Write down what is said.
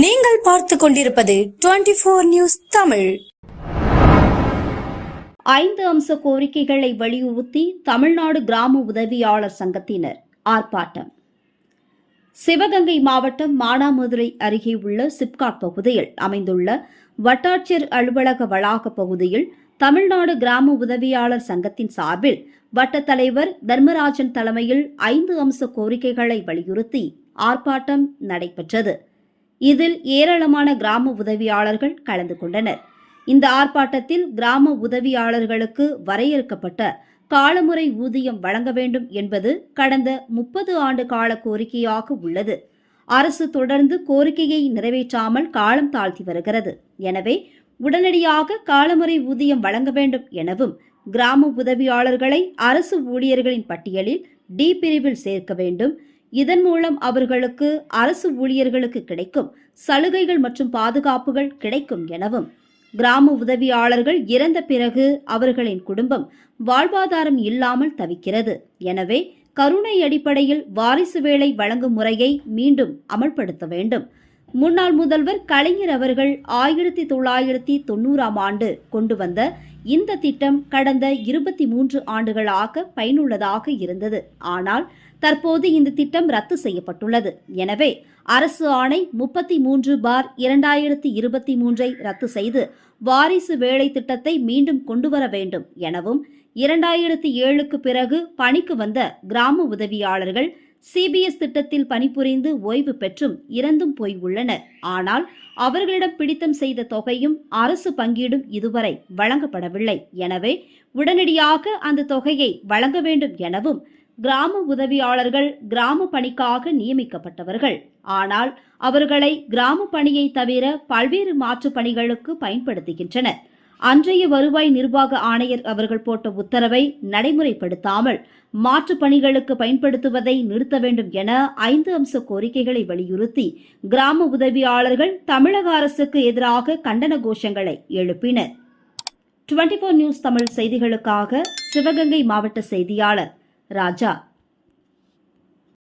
நீங்கள் பார்த்து கொண்டிருப்பது டுவெண்டி போர் நியூஸ் தமிழ். ஐந்து அம்ச கோரிக்கைகளை வலியுறுத்தி தமிழ்நாடு கிராம உதவியாளர் சங்கத்தினர் ஆர்ப்பாட்டம். சிவகங்கை மாவட்டம் மானாமதுரை அருகே உள்ள சிப்காட் பகுதியில் அமைந்துள்ள வட்டாட்சியர் அலுவலக வளாக பகுதியில் தமிழ்நாடு கிராம உதவியாளர் சங்கத்தின் சார்பில் வட்ட தலைவர் தர்மராஜன் தலைமையில் ஐந்து அம்ச கோரிக்கைகளை வலியுறுத்தி ஆர்ப்பாட்டம் நடைபெற்றது. இதில் ஏராளமான கிராம உதவியாளர்கள் கலந்து கொண்டனர். இந்த ஆர்ப்பாட்டத்தில் கிராம உதவியாளர்களுக்கு வரையறுக்கப்பட்ட காலமுறை ஊதியம் வழங்க வேண்டும் என்பது கடந்த முப்பது ஆண்டு கால கோரிக்கையாக உள்ளது. அரசு தொடர்ந்து கோரிக்கையை நிறைவேற்றாமல் காலம் தாழ்த்தி வருகிறது. எனவே உடனடியாக காலமுறை ஊதியம் வழங்க வேண்டும் எனவும் கிராம உதவியாளர்களை அரசு ஊழியர்களின் பட்டியலில் டி பிரிவில் சேர்க்க வேண்டும் இதன் மூலம் அவர்களுக்கு அரசு ஊழியர்களுக்கு கிடைக்கும் சலுகைகள் மற்றும் பாதுகாப்புகள் கிடைக்கும் எனவும் கிராம உதவியாளர்கள் இறந்த பிறகு அவர்களின் குடும்பம் வாழ்வாதாரம் இல்லாமல் தவிக்கிறது. எனவே கருணை அடிப்படையில் வாரிசு வேலை வழங்கும் முறையை மீண்டும் அமல்படுத்த வேண்டும். முன்னாள் முதல்வர் கலைஞர் அவர்கள் ஆயிரத்தி தொள்ளாயிரத்தி தொண்ணூறாம் ஆண்டு கொண்டு வந்த இந்த திட்டம் கடந்த இருபத்தி மூன்று ஆண்டுகளாக பயனுள்ளதாக இருந்தது. ஆனால் தற்போது இந்த திட்டம் ரத்து செய்யப்பட்டுள்ளது. எனவே அரசு ஆணை முப்பத்தி மூன்று பார் இரண்டாயிரத்தி இருபத்தி மூன்றை ரத்து செய்து வாரிசு வேலை திட்டத்தை மீண்டும் கொண்டுவர வேண்டும் எனவும் இரண்டாயிரத்தி ஏழுக்கு பிறகு பணிக்கு வந்த கிராம உதவியாளர்கள் சிபிஎஸ் திட்டத்தில் பணிபுரிந்து ஓய்வு பெற்றும் இறந்தும் போய் உள்ளனர். ஆனால் அவர்களிடம் பிடித்தம் செய்த தொகையும் அரசு பங்கீடும் இதுவரை வழங்கப்படவில்லை. எனவே உடனடியாக அந்த தொகையை வழங்க வேண்டும் எனவும் கிராம உதவியாளர்கள் கிராம பணிக்காக நியமிக்கப்பட்டவர்கள். ஆனால் அவர்களை கிராம பணியை தவிர பல்வேறு மாற்றுப் பணிகளுக்கு பயன்படுத்துகின்றனர். அன்றைய வருவாய் நிர்வாக ஆணையர் அவர்கள் போட்ட உத்தரவை நடைமுறைப்படுத்தாமல் மாற்றுப் பணிகளுக்கு பயன்படுத்துவதை நிறுத்த வேண்டும் என ஐந்து அம்ச கோரிக்கைகளை வலியுறுத்தி கிராம உதவியாளர்கள் தமிழக அரசுக்கு எதிராக கண்டன கோஷங்களை எழுப்பினர். டுவெண்டி நியூஸ் தமிழ் செய்திகளுக்காக சிவகங்கை மாவட்ட செய்தியாளர் ராஜா